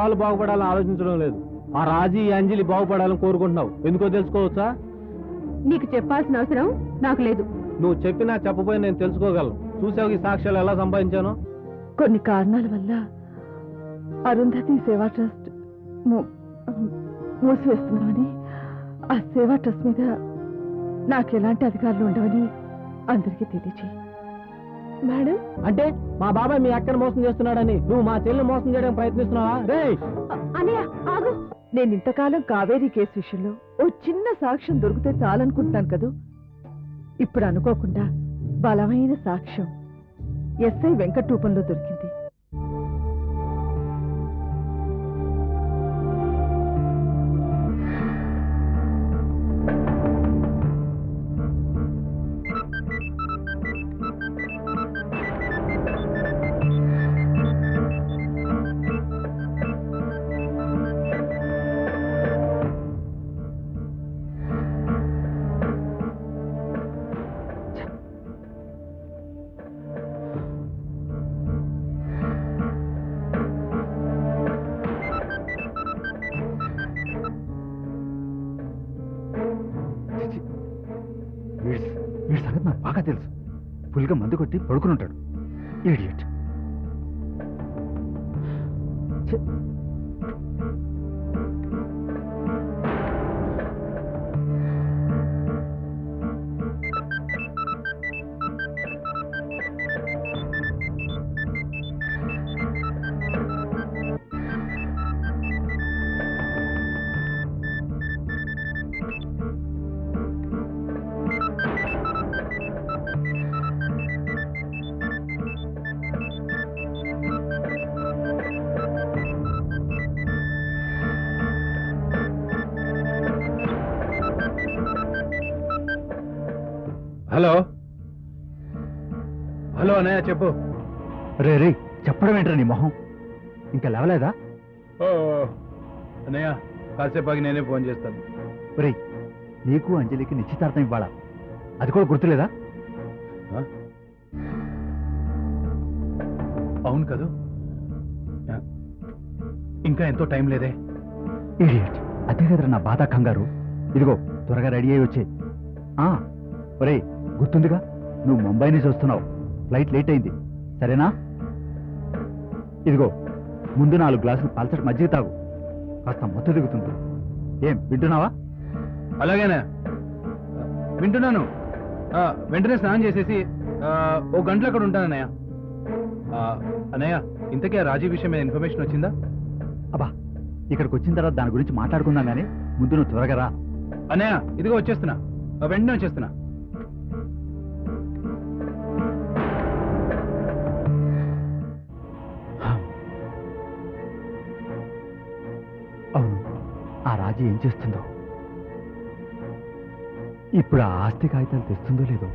వాళ్ళు బాగుపడాలని ఆలోచించడం లేదు. ఆ రాజీ అంజలి బాగుపడాలని కోరుకుంటున్నావు. ఎందుకో తెలుసుకోవచ్చా? నీకు చెప్పాల్సిన అవసరం నాకు లేదు. నువ్వు చెప్పినా చెప్పపోయినా నేను తెలుసుకోగలను. చూసావు ఈ సాక్ష్యాలు ఎలా సంపాదించాను? కొన్ని కారణాల వల్ల అరుంధతి సేవా ట్రస్ట్ మూసివేస్తున్నామని ఆ సేవా ట్రస్ట్ మీద నాకు ఎలాంటి అధికారులు ఉండవని అందరికీ తెలియచేయి. మేడం? అంటే మా బాబాయ్ మీ అక్కని మోసం చేస్తున్నాడని నువ్వు మా చెల్లిని మోసం చేయడానికి ప్రయత్నిస్తున్నావా? రే ఆగు. నేను ఇంతకాలం కావేరీ కేసు విషయంలో ఓ చిన్న సాక్ష్యం దొరికితే చాలనుకుంటున్నాను కదూ? ఇప్పుడు అనుకోకుండా బలమైన సాక్ష్యం ఎస్ఐ వెంకట్ రూపంలో దొరికింది. ఫుల్గా మందు కొట్టి పడుకుని ఉంటాడు. Idiot hello? హలో అన్నయ్య చెప్పు. రే రే చెప్పడం ఏంట్రా నీ మొహం? ఇంకా లేవలేదా? ఓ అన్నయ్య కాసేపు ఆగి నేనే ఫోన్ చేస్తాను. రే నీకు అంజలికి నిశ్చితార్థం ఇవ్వాలా? అది కూడా గుర్తులేదా? అవును కదూ? ఇంకా ఎంతో టైం లేదే. ఇడియట్ అదే కదరా నా బాధ కంగారు ఇదిగో త్వరగా రెడీ అయ్యి వచ్చే. ఒరే గుర్తుందిగా? నువ్వు ముంబై నుంచి వస్తున్నావు. ఫ్లైట్ లేట్ అయింది. సరేనా? ఇదిగో ముందు నాలుగు గ్లాసులు పల్చటి మజ్జిగ తాగు. కాస్త మొత్తం దిగుతుంది ఏం వింటున్నావా? అలాగేనా. వింటున్నాను. వెంటనే స్నానం చేసేసి ఓ గంటలో అక్కడ ఉంటాను అన్నయ్య. అన్నయ్య ఇంతకీ ఆ రాజీ విషయం మీద ఇన్ఫర్మేషన్ వచ్చిందా? అబ్బా ఇక్కడికి వచ్చిన తర్వాత దాని గురించి మాట్లాడుకుందాం కానీ ముందు నువ్వు త్వరగా రా. అన్నయ్య ఇదిగో వచ్చేస్తున్నా. వెంటనే వచ్చేస్తున్నా. రాజీ ఏం చేస్తుందో? ఇప్పుడు ఆ ఆస్తి కాగితాలు తెస్తుందో లేదో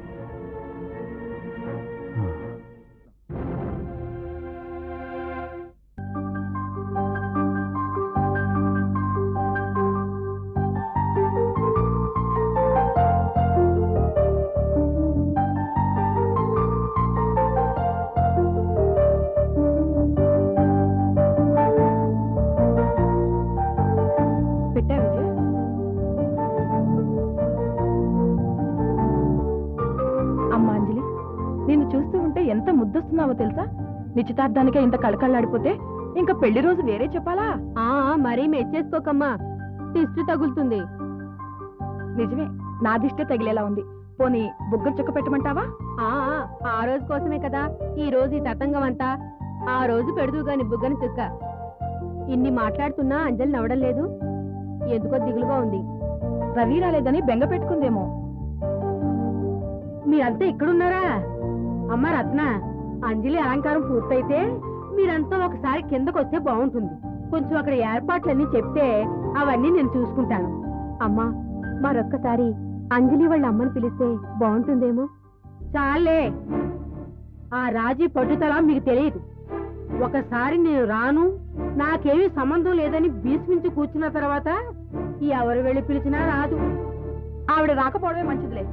నిశ్చితార్థానికే ఇంత కళకళ్ళాడిపోతే ఇంకా పెళ్ళి రోజు వేరే చెప్పాలా? ఆ మరీ మెచ్చేసుకోకమ్మా. దిష్టి తగులుతుంది. నిజమే నా దిష్టే తగిలేలా ఉంది. పోనీ బుగ్గ చుక్క పెట్టమంటావా? ఆ ఆ రోజు కోసమే కదా. ఈ రోజు ఈ తతంగం అంతా. ఆ రోజు పెడుతూ గాని బుగ్గని చుక్క. ఇన్ని మాట్లాడుతున్నా అంజలి నవ్వడం లేదు. ఎందుకో దిగులుగా ఉంది. రవి రాలేదని బెంగ పెట్టుకుందేమో. మీరంతా ఇక్కడున్నారా? అమ్మ రత్న. అంజలి అలంకారం పూర్తయితే మీరంతా ఒకసారి కిందకు వస్తే బాగుంటుంది. కొంచెం అక్కడ ఏర్పాట్లన్నీ చెప్తే అవన్నీ నేను చూసుకుంటాను. అమ్మా మరొక్కసారి అంజలి వాళ్ళ అమ్మని పిలిస్తే బాగుంటుందేమో? చాలే. ఆ రాజీ పట్టుదల మీకు తెలియదు. ఒకసారి నేను రాను నాకేమీ సంబంధం లేదని భీష్మించి కూర్చున్న తర్వాత ఎవరు వెళ్ళి పిలిచినా రాదు. ఆవిడ రాకపోవడమే మంచిదిలే.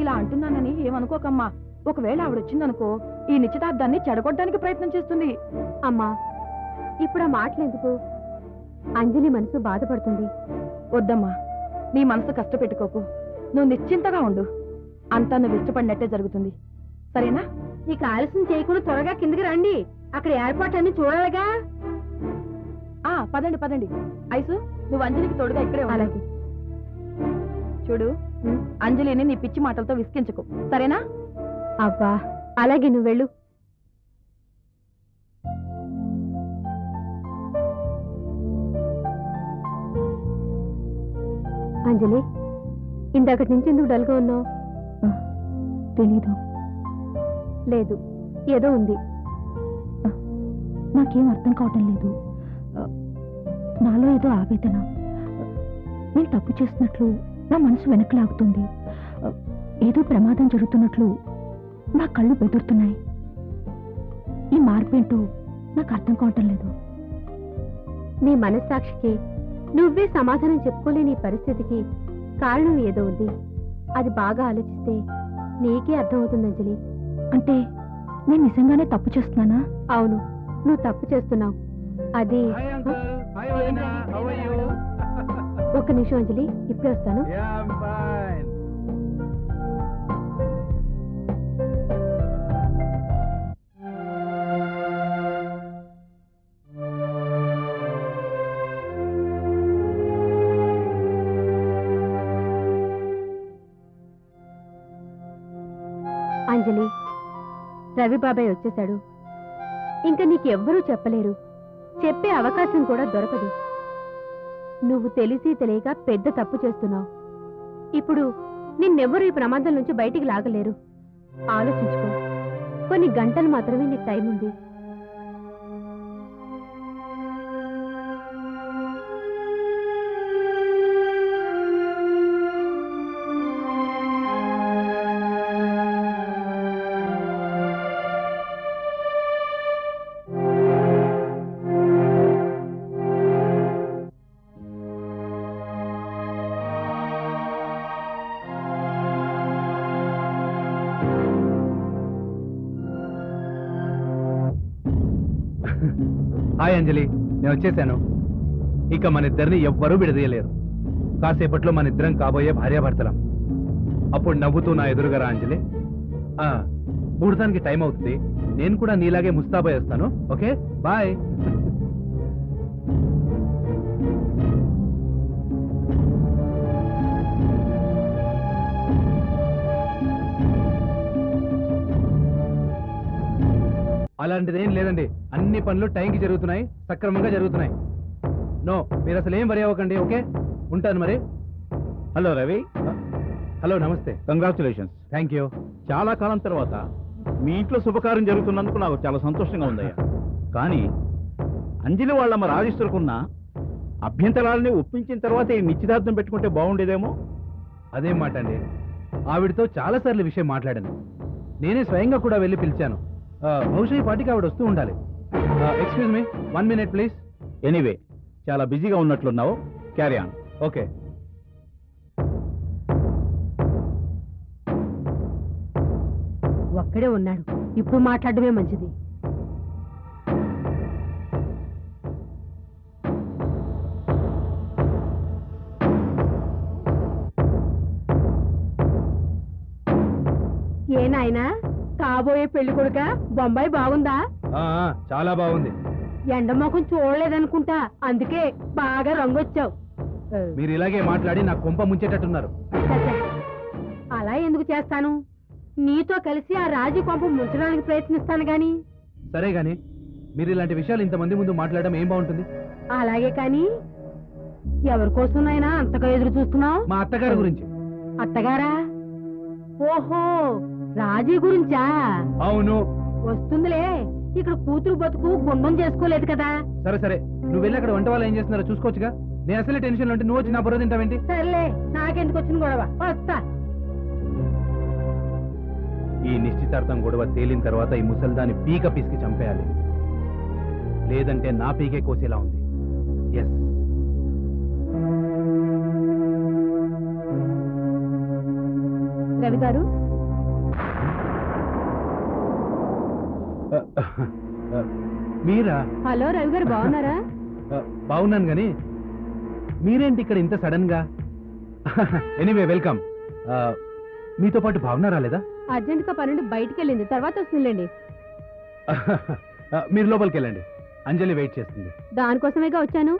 ఇలా అంటున్నానని ఏమనుకోకమ్మా. ఒకవేళ ఆవిడ వచ్చిందనుకో ఈ నిశ్చితార్థాన్ని చెడగొట్టడానికి ప్రయత్నం చేస్తుంది. అమ్మా ఇప్పుడు ఆ మాటలెందుకు? అంజలి మనసు బాధపడుతుంది. వద్దమ్మా నీ మనసు కష్టపెట్టుకోకు. నువ్వు నిశ్చింతగా ఉండు. అంతా నువ్వు ఇష్టపడినట్టే జరుగుతుంది. సరేనా? ఇక ఆలస్యం చేయకుండా త్వరగా కిందకి రండి. అక్కడ ఏర్పాట్లన్నీ చూడాలిగా. ఆ పదండి పదండి. ఐసు నువ్వు అంజలికి తోడుగా ఇక్కడే. అలాగే. చూడు అంజలిని నీ పిచ్చి మాటలతో విసికించకు సరేనా? అబ్బా అలాగే నువ్వు వెళ్ళు. అంజలి ఇందాకటి నుంచి ఎందుకు డల్గా ఉన్నావు? తెలీదు. లేదు ఏదో ఉంది. నాకేం అర్థం కావటం లేదు. నాలో ఏదో ఆవేదన. నేను తప్పు చేస్తున్నట్లు నా మనసు వెనక్కి లాగుతుంది. ఏదో ప్రమాదం జరుగుతున్నట్లు నా కళ్ళు బెదురుతున్నాయి. ఈ మార్పేంటో నాకు అర్థం కావటం లేదు. నీ మనస్సాక్షికి నువ్వే సమాధానం చెప్పుకోలేని ఈ పరిస్థితికి కారణం ఏదో ఉంది. అది బాగా ఆలోచిస్తే నీకే అర్థమవుతుంది అంజలి. అంటే నేను నిజంగానే తప్పు చేస్తున్నానా? అవును నువ్వు తప్పు చేస్తున్నావు. అది ఒక్క నిమిషం అంజలి ఇప్పుడే వస్తాను. అంజలి రవి బాబాయ్ వచ్చేశాడు. ఇంకా నీకెవ్వరూ చెప్పలేరు. చెప్పే అవకాశం కూడా దొరకదు. నువ్వు తెలిసి తెలియక పెద్ద తప్పు చేస్తున్నావు. ఇప్పుడు నిన్నెవ్వరూ ఈ ప్రమాదం నుంచి బయటికి లాగలేరు. ఆలోచించుకో. కొన్ని గంటలు మాత్రమే నీకు టైం ఉంది అంజలి నేను వచ్చేసాను. ఇక మన ఇద్దరిని ఎవ్వరూ విడదీయలేరు. కాసేపట్లో మన ఇద్దరం కాబోయే భార్యాభర్తలం. అప్పుడు నవ్వుతూ నా ఎదురుగా రా అంజలి. ఆ, టైం అవుతుంది. నేను కూడా నీలాగే ముస్తాబాయ్ వస్తాను. ఓకే? బాయ్. అలాంటిదేం లేదండి. అన్ని పనులు టైంకి జరుగుతున్నాయి. సక్రమంగా జరుగుతున్నాయి. నో మీరు అసలు ఏం వరి అవ్వకండి ఓకే? ఉంటాను మరి. హలో రవి. హలో నమస్తే. కంగ్రాచులేషన్స్. Thank you. చాలా కాలం తర్వాత మీ ఇంట్లో శుభకార్యం జరుగుతున్నందుకు నాకు చాలా సంతోషంగా ఉందయ్యా. కానీ అంజలి వాళ్ళమ్మ రాజేశ్వరకున్న అభ్యంతరాలని ఒప్పించిన తర్వాత ఈ నిశ్చితార్థం పెట్టుకుంటే బాగుండేదేమో? అదేం మాట అండి ఆవిడతో చాలా సార్లు విషయం మాట్లాడాను. నేనే స్వయంగా కూడా వెళ్ళి పిలిచాను. బహుశా ఈ పాటికి ఆవిడ వస్తూ ఉండాలి. Excuse me one minute please anyway చాలా బిజీగా ఉన్నట్లున్నావు. క్యారీ ఆన్ ఓకే ఒక్కడే ఉన్నాడు. ఇప్పుడు మాట్లాడమే మంచిది. ఏనాయనా కాబోయే పెళ్ళి కొడుక? బొంబాయి బాగుందా? చాలా బాగుంది. ఎండమొఖం చూడలేదనుకుంటా అందుకే బాగా రంగొచ్చావు. మీరు ఇలాగే మాట్లాడి నా కొంప ముంచేటట్టున్నారు. అలా ఎందుకు చేస్తాను? నీతో కలిసి ఆ రాజు కొంప ముంచడానికి ప్రయత్నిస్తాను గాని. సరే గాని మీరు ఇలాంటి విషయాలు ఇంతమంది ముందు మాట్లాడడం ఏం బాగుంటుంది? అలాగే కాని ఎవరి కోసం అంతగా ఎదురు చూస్తున్నావు? మా అత్తగారి గురించి. అత్తగారా? ఓహో రాజీ గురించా? అవును. వస్తుందిలే. ఇక్కడ కూతురు బతుకు గుండం చేసుకోలేదు కదా. సరే సరే. నువ్వు వెళ్ళి అక్కడ వంట వాళ్ళు ఏం చేస్తున్నారో చూసుకోవచ్చుగా. నేను అసలే టెన్షన్ ఉంటే నువ్వు వచ్చి నా బుర్ర తింటావేంటి? సర్లే నాకెందుకు వచ్చిన గొడవ? వస్తా. ఈ నిశ్చితార్థం గొడవ తేలిన తర్వాత ఈ ముసల్దాన్ని పీక పీసికి చంపేయాలి. లేదంటే నా పీకే కోసేలా ఉంది. ఎస్ రవి గారు మీరా? హలో రవి గారు బాగున్నారా? బాగున్నాను కానీ మీరేంటి ఇక్కడ ఇంత సడన్గా ఎనీవే వెల్కమ్. మీతో పాటు భావన రాలేదా అర్జెంట్గా పనుండి బయటికి వెళ్ళింది తర్వాత వస్తుందిలేండి మీరు లోపలికి వెళ్ళండి అంజలి వెయిట్ చేస్తుంది. దానికోసమేగా వచ్చాను?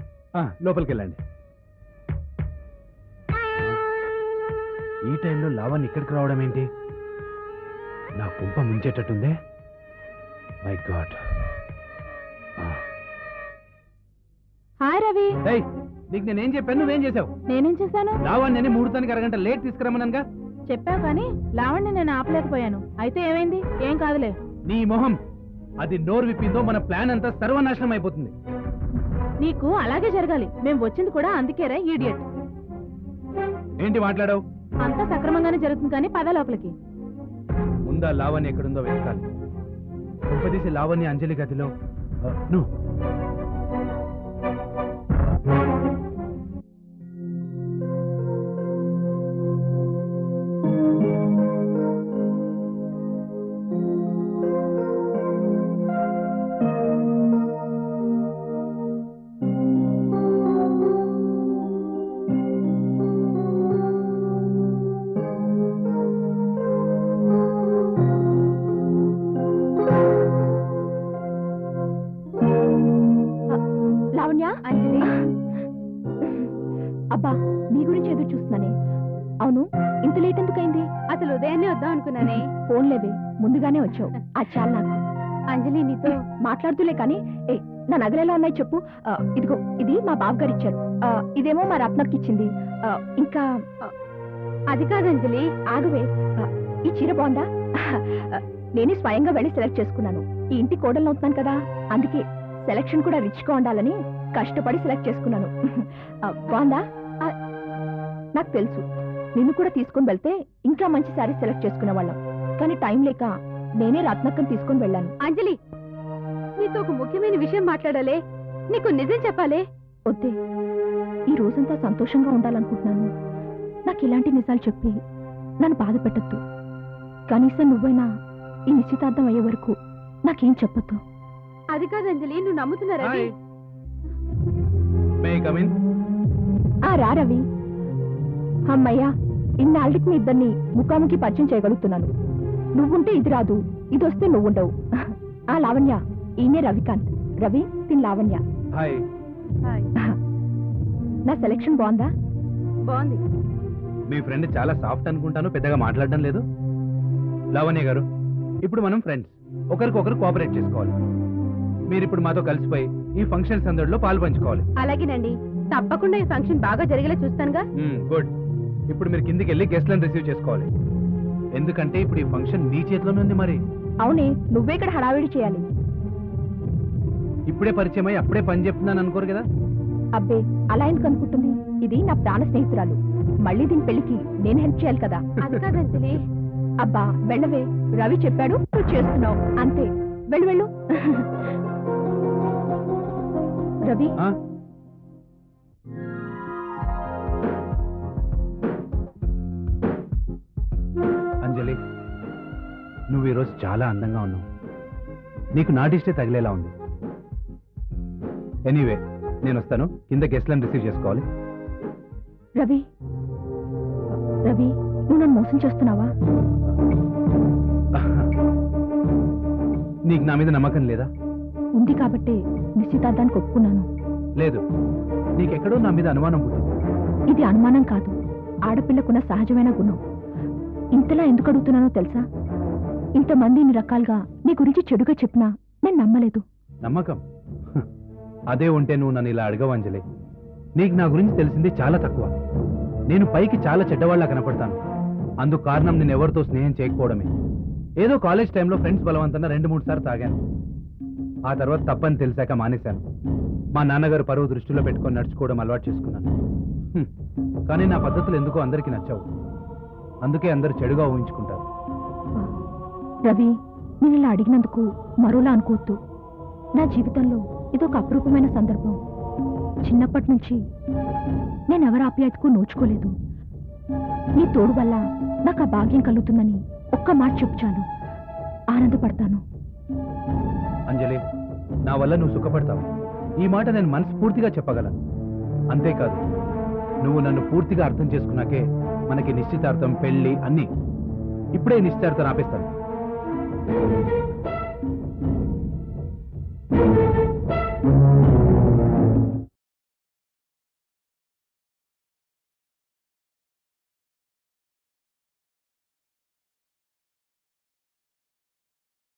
లోపలికి వెళ్ళండి ఈ టైంలో లావణ్ ఇక్కడికి రావడం ఏంటి? నా కుంప ముంచేటట్టుందే? My God. హాయ్ రవి. నీకు నేనేం చెప్పాను నువ్వేం చేసావు నేనేం చేశాను? లావణ్య అని ముహూర్తానికి అరగంట లేట్ తీసుకురమ్మనగా చెప్పావు కానీ లావణ్ణి నేను ఆపలేకపోయాను. అయితే ఏమైంది? ఏం కాదులే. నీ మొహం అది నోరు విప్పిందో మన ప్లాన్ అంతా సర్వనాశనం అయిపోతుంది. నీకు అలాగే జరగాలి. మేము వచ్చింది కూడా అందుకేరా ఈడియట్. ఏంటి మాట్లాడావు? అంతా సక్రమంగానే జరుగుతుంది కానీ పద లోపలికి. ముందా లావణ్య ఎక్కడుందో వెతకాలి. ఉపదేశ లావణ్య అంజలి గదిలో నువ్వు లావణ్య అంజలి. అబ్బా నీ గురించి ఎదురు చూస్తున్నానే. అవును ఇంత లేట్ ఎందుకైంది? అసలు ఉదయాన్నే వద్దాం అనుకున్నానే. ఫోన్లేవే ముందుగానే వచ్చావు. ఆ చాలు నాకు. అంజలి నీతో మాట్లాడుతూలే కానీ ఏ నా నగలు ఎలా ఉన్నాయి చెప్పు. ఆ, ఇదిగో ఇది మా బాబు గారు ఇచ్చారు. ఆ, ఇదేమో మా రత్నకి ఇచ్చింది. ఆ, ఇంకా ఆ, అది కాదు అంజలి. ఆగువే. ఆ, ఈ చీర బాగుందా? ఆ, నేనే స్వయంగా వెళ్ళి సెలెక్ట్ చేసుకున్నాను. ఈ ఇంటి కోడలు అవుతున్నాను కదా. అందుకే సెలక్షన్ కూడా రిచ్గా ఉండాలని కష్టపడి సెలెక్ట్ చేసుకున్నాను. ఆ, బాగుందా? ఆ, నాకు తెలుసు. నిన్ను కూడా తీసుకొని వెళ్తే ఇంకా మంచి శారీ సెలెక్ట్ చేసుకునే వాళ్ళం. కానీ టైం లేక నేనే రత్నక్కని తీసుకొని వెళ్ళాను. అంజలి నీతో ఒక ముఖ్యమైన విషయం మాట్లాడాలి. నీకు నిజం చెప్పాలి. వద్దే. ఈ రోజంతా సంతోషంగా ఉండాలనుకుంటున్నాను. నాకు ఇలాంటి నిజాలు చెప్పి నన్ను బాధ పెట్టద్దు. కనీసం నువ్వైనా ఈ నిశ్చితార్థం అయ్యే వరకు నాకేం చెప్పొద్దు. అది కాదు అంజలి నువ్వు నమ్ముతున్నా రవి హాయ్. మే ఆ రా రవి. అమ్మయ్యా ఇన్నాళ్ళకి మీ ఇద్దరిని ముఖాముఖి పరిచయం చేయగలుగుతున్నాను. నువ్వుంటే ఇది రాదు ఇది వస్తే నువ్వుండవు. ఆ లావణ్య ఈయనే రవికాంత్. రవి తిన్ లావణ్య. హాయ్ నా సెలెక్షన్ బాగుందా? బాగుంది. మీ ఫ్రెండ్ చాలా సాఫ్ట్ అనుకుంటాను పెద్దగా మాట్లాడడం లేదు. లావణ్య గారు ఇప్పుడు మనం ఫ్రెండ్స్ ఒకరికొకరు కోఆపరేట్ చేసుకోవాలి. మీరు ఇప్పుడు మాతో కలిసిపోయి ఈ ఫంక్షన్ సందడిలో పాలు పంచుకోవాలి. అలాగేనండి. తప్పకుండా ఈ ఫంక్షన్ బాగా జరిగేలా చూస్తానుగా. గుడ్. ఇప్పుడు మీరు కిందికి వెళ్ళి గెస్ట్లను రిసీవ్ చేసుకోవాలి. ఎందుకంటే ఇప్పుడు ఈ ఫంక్షన్ మీ చేతిలోనే ఉంది మరి. అవునే నువ్వే ఇక్కడ హడావిడి చేయాలి. ఇప్పుడే పరిచయం అయ్యి అప్పుడే పని చెప్తున్నాను అనుకోరు కదా? అబ్బే అలా ఎందుకు అనుకుంటుంది? ఇది నా ప్రాణ స్నేహితురాలు. మళ్ళీ దీని పెళ్ళికి నేను హెల్ప్ చేయాలి కదా అంజలి. అబ్బా వెళ్ళవే. రవి చెప్పాడు నువ్వు చేస్తున్నావు. అంతే. వెళ్ళు వెళ్ళు. రవి? అంజలి నువ్వు ఈరోజు చాలా అందంగా ఉన్నావు. నీకు నాటిస్తే తగిలేలా ఉంది. ఎనీవే నేను వస్తాను. కింద గెస్ట్లను రిసీవ్ చేసుకోవాలి. రవి? రవి నువ్వు నన్ను మోసం చేస్తున్నావా? నీకు నా మీద నమ్మకం లేదా? ఉంది కాబట్టే నిశ్చితార్థానికి ఒప్పుకున్నాను. లేదు. నీకెక్కడో నా మీద అనుమానం పుట్టింది. ఇది అనుమానం కాదు. ఆడపిల్లకున్న సహజమైన గుణం. ఇంతలా ఎందుకు అడుగుతున్నానో తెలుసా? ఇంతమంది ఇన్ని రకాలుగా నీ గురించి చెడుగా చెప్పినా నేను నమ్మలేదు. నమ్మకం? హ, అదే ఉంటే నువ్వు నన్ను ఇలా అడగవు అంజలి. నీకు నా గురించి తెలిసింది చాలా తక్కువ. నేను పైకి చాలా చెడ్డవాళ్ళ కనపడతాను. అందుకు కారణం నేను ఎవరితో స్నేహం చేయకపోవడమే. ఏదో కాలేజ్ టైంలో ఫ్రెండ్స్ బలవంతంగా రెండు మూడు సార్లు తాగాను. ఆ తర్వాత తప్పని తెలిసాక మానేశాను. మా నాన్నగారు పరువు దృష్టిలో పెట్టుకొని నడుచుకోవడం అలవాటు చేసుకున్నాను. కానీ నా పద్ధతులు ఎందుకో అందరికీ నచ్చవు. అందుకే అందరూ చెడుగా ఊహించుకుంటారు. రవి నేను ఇలా అడిగినందుకు మరోలా అనుకోవద్దు. నా జీవితంలో ఇదొక అపురూపమైన సందర్భం. చిన్నప్పటి నుంచి నేను ఎవరి ఆప్యాయతకు నోచుకోలేదు. నీ తోడు వల్ల నాకు ఆ భాగ్యం కలుగుతుందని ఒక్క మాట చెప్పు చాలు ఆనందపడతాను. అంజలి నా వల్ల నువ్వు సుఖపడతావు. ఈ మాట నేను మనస్ఫూర్తిగా చెప్పగలను. అంతేకాదు నువ్వు నన్ను పూర్తిగా అర్థం చేసుకున్నాకే మనకి నిశ్చితార్థం పెళ్ళి అన్నీ ఇప్పుడే నిశ్చితార్థం ఆపేస్తాను.